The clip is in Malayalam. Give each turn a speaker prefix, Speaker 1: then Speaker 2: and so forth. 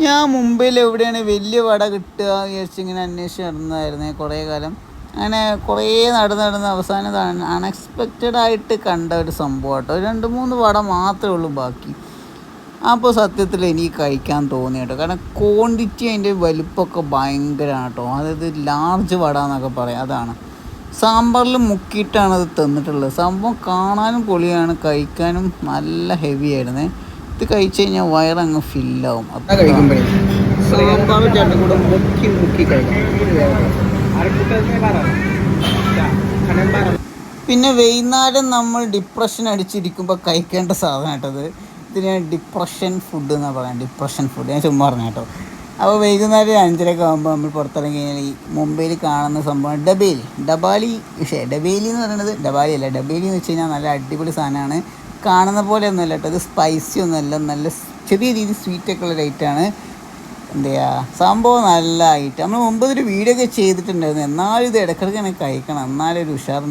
Speaker 1: ഞാൻ മുംബൈയിൽ എവിടെയാണ് വലിയ വട കിട്ടുക വിചാരിച്ച് ഇങ്ങനെ അന്വേഷിച്ച് നടന്നതായിരുന്നു കുറേ കാലം. അങ്ങനെ കുറേ നടന്ന് നടന്ന് അവസാനം അൺഎക്സ്പെക്റ്റഡ് ആയിട്ട് കണ്ട ഒരു സംഭവം കേട്ടോ രണ്ട് മൂന്ന് വട മാത്രമേ ഉള്ളൂ ബാക്കി. അപ്പോൾ സത്യത്തിൽ എനിക്ക് കഴിക്കാൻ തോന്നി കേട്ടോ. കാരണം ക്വാണ്ടിറ്റി അതിന്റെ വലുപ്പമൊക്കെ ഭയങ്കരമാണ് കേട്ടോ. അതായത് ലാർജ് വട എന്നൊക്കെ പറയാം. അതാണ്. സാമ്പാറിൽ മുക്കിയിട്ടാണ് അത് തന്നിട്ടുള്ളത്. സംഭവം കാണാനും പൊളിയാണ് കഴിക്കാനും നല്ല ഹെവി ആയിരുന്നേ. ഇത് കഴിച്ചു കഴിഞ്ഞാൽ വയറങ്ങ് ഫില്ലാവും.
Speaker 2: കഴിക്കുമ്പോഴേ
Speaker 1: ചട്ടും കൂടെ മുക്കി മുക്കി പിന്നെ വൈകുന്നേരം നമ്മൾ ഡിപ്രഷൻ അടിച്ചിരിക്കുമ്പോൾ കഴിക്കേണ്ട സാധനം കേട്ടത് ഇതിന് ഡിപ്രഷൻ ഫുഡ് എന്നാണ് പറയാം. ഡിപ്രഷൻ ഫുഡ് ഞാൻ ചുമ്മാ പറഞ്ഞു കേട്ടോ. അപ്പോൾ വൈകുന്നേരം അഞ്ചരയൊക്കെ ആകുമ്പോൾ നമ്മൾ പുറത്തിറങ്ങി കഴിഞ്ഞാൽ ഈ മുംബൈയിൽ കാണുന്ന സംഭവം ഡബേലി. ഡബാലി പക്ഷേ ഡബേലി എന്ന് പറയുന്നത് ഡബാലി അല്ല. ഡബേലി എന്ന് വെച്ച് കഴിഞ്ഞാൽ നല്ല അടിപൊളി സാധനമാണ്. കാണുന്ന പോലെ ഒന്നുമല്ല കേട്ടോ. ഇത് സ്പൈസി ഒന്നുമല്ല. നല്ല ചെറിയ രീതിയിൽ സ്വീറ്റൊക്കെ ഉള്ള ലൈറ്റാണ് എന്താ സംഭവം നല്ല ഐറ്റം നമ്മൾ മുമ്പ് വീഡിയോ ഒക്കെ ചെയ്തിട്ടുണ്ടായിരുന്നു. എന്നാലും ഇത് ഇടയ്ക്കിടയ്ക്ക് കഴിക്കണം. എന്നാലും ഒരു ഉഷാറുണ്ടാവും.